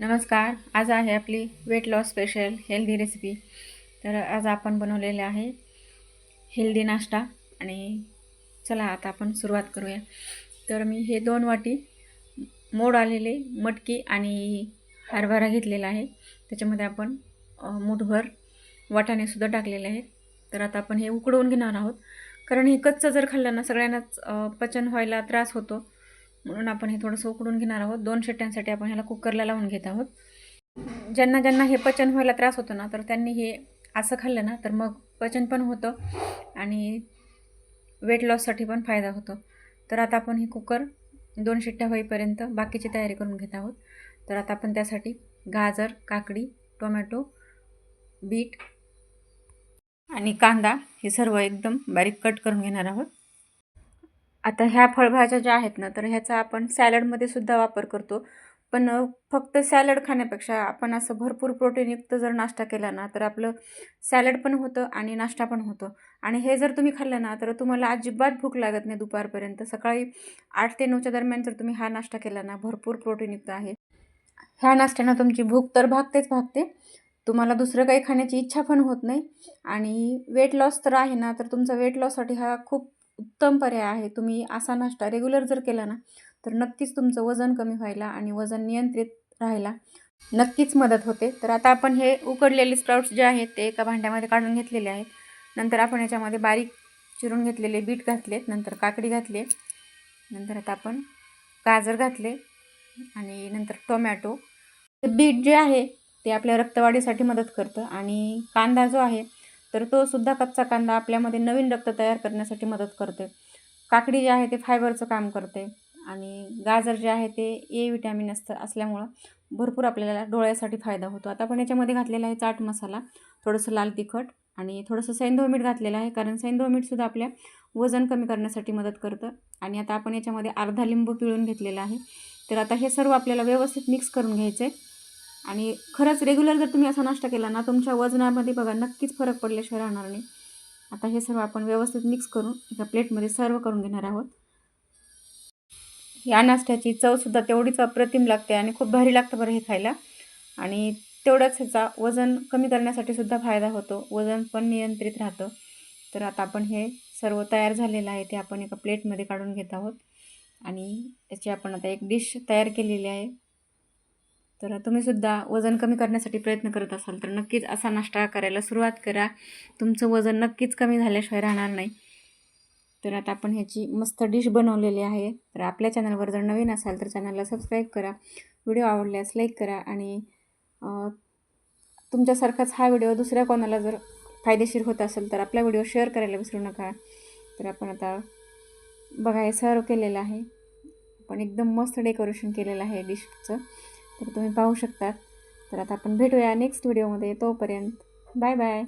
नमस्कार आज आहे आपली weight loss special healthy recipe तर आज आपण बनवलेले आहे हेल्दी नाश्ता आणि चला आता आपण सुरुवात करूया. तर मी हे दोन वाटी मोड आलेले मटकी आणि हरभरा घेतलेला आहे. त्याच्यामध्ये आपण मुठभर मूठभर वाटाणेसुद्धा टाकलेले आहेत. तर आता आपण हे उकडवून घेणार आहोत. कारण हे कच्चं जर खाल्लं ना सगळ्यांनाच पचन व्हायला त्रास होतो. म्हणून आपण हे थोडंसं उकडून घेणार आहोत. दोन शिट्ट्यांसाठी आपण ह्याला कुकरला लावून घेत आहोत. ज्यांना ज्यांना हे पचन व्हायला त्रास होतो ना तर त्यांनी हे असं खाल्लं ना तर मग पचन पण होतं आणि वेट लॉससाठी पण फायदा होतो. तर आता आपण हे कुकर दोन शिट्ट्या होईपर्यंत बाकीची तयारी करून घेत आहोत. तर आता आपण त्यासाठी गाजर काकडी टोमॅटो बीट आणि कांदा हे सर्व एकदम बारीक कट करून घेणार आहोत. आता ह्या फळभाज्या ज्या आहेत ना तर ह्याचा आपण सॅलडमध्ये सुद्धा वापर करतो. पण फक्त सॅलड खाण्यापेक्षा आपण असं भरपूर प्रोटीनयुक्त जर नाश्ता केला ना तर आपलं सॅलड पण होतं आणि नाश्ता पण होतो. आणि हे जर तुम्ही खाल्लं ना तर तुम्हाला अजिबात भूक लागत नाही दुपारपर्यंत. सकाळी आठ ते नऊच्या दरम्यान जर तुम्ही हा नाश्ता केला ना भरपूर प्रोटीनयुक्त आहे. ह्या नाश्त्यानं तुमची भूक तर भागतेच भागते. तुम्हाला दुसरं काही खाण्याची इच्छा पण होत नाही. आणि वेट लॉस तर आहे ना तर तुमचा वेट लॉससाठी हा खूप उत्तम पर्याय आहे. तुम्ही असा नाश्ता रेग्युलर जर केला ना तर नक्कीच तुमचं वजन कमी व्हायला आणि वजन नियंत्रित राहायला नक्कीच मदत होते. तर आता आपण हे उकडलेले स्प्राउट्स जे आहेत ते एका भांड्यामध्ये काढून घेतलेले आहेत. नंतर आपण याच्यामध्ये बारीक चिरून घेतलेले बीट घातलेत नंतर काकडी घातली नंतर आता आपण गाजर घातले आणि नंतर टोमॅटो. बीट जे आहे ते आपल्या रक्तवाढीसाठी मदत करतं आणि कांदा जो आहे तर तो सुद्धा कच्चा कांदा आपल्यामध्ये नवीन रक्त तयार करण्यासाठी मदत करते काकडी जे आहे ते फायबरचं काम करते आणि गाजर जे आहे ते ए विटॅमिन असतं असल्यामुळं भरपूर आपल्याला डोळ्यासाठी फायदा होतो. आता आपण याच्यामध्ये घातलेला आहे चाट मसाला थोडंसं लाल तिखट आणि थोडंसं सैंधव मीठ घातलेलं आहे कारण सैंधव मीठसुद्धा आपल्या वजन कमी करण्यासाठी मदत करतं. आणि आता आपण याच्यामध्ये अर्धा लिंबू पिळून घेतलेला आहे. तर आता हे सर्व आपल्याला व्यवस्थित मिक्स करून घ्यायचं आहे आणि खरंच रेग्युलर जर तुम्ही असा नाश्ता केला ना तुमच्या वजनामध्ये बघा नक्कीच फरक पडल्याशिवाय राहणार नाही. आता हे सर्व आपण व्यवस्थित मिक्स करून एका प्लेटमध्ये सर्व करून घेणार आहोत. या नाश्त्याची चवसुद्धा तेवढीच अप्रतिम लागते आणि खूप भारी लागतं बरं हे खायला. आणि तेवढंच ह्याचा वजन कमी करण्यासाठी सुद्धा फायदा होतो. वजन पण नियंत्रित राहतं. तर आता आपण हे सर्व तयार झालेलं आहे ते आपण एका प्लेटमध्ये काढून घेत आहोत. आणि याची आपण आता एक डिश तयार केलेली आहे. तर तुम्हीसुद्धा वजन कमी करण्यासाठी प्रयत्न करत असाल तर नक्कीच असा नाश्ता करायला सुरुवात करा. तुमचं वजन नक्कीच कमी झाल्याशिवाय राहणार नाही. तर आता आपण ह्याची मस्त डिश बनवलेली आहे. तर आपल्या चॅनलवर जर नवीन असाल तर चॅनलला सबस्क्राईब करा. व्हिडिओ आवडल्यास लाईक करा आणि तुमच्यासारखाच हा व्हिडिओ दुसऱ्या कोणाला जर फायदेशीर होत असेल तर आपला व्हिडिओ शेअर करायला विसरू नका. तर आपण आता बघा हे सर्व केलेलं आहे. आपण एकदम मस्त डेकोरेशन केलेलं आहे डिशचं. तर तुम्ही पाहू शकतात. तर आता आपण भेटूया नेक्स्ट व्हिडिओमध्ये तोपर्यंत बाय बाय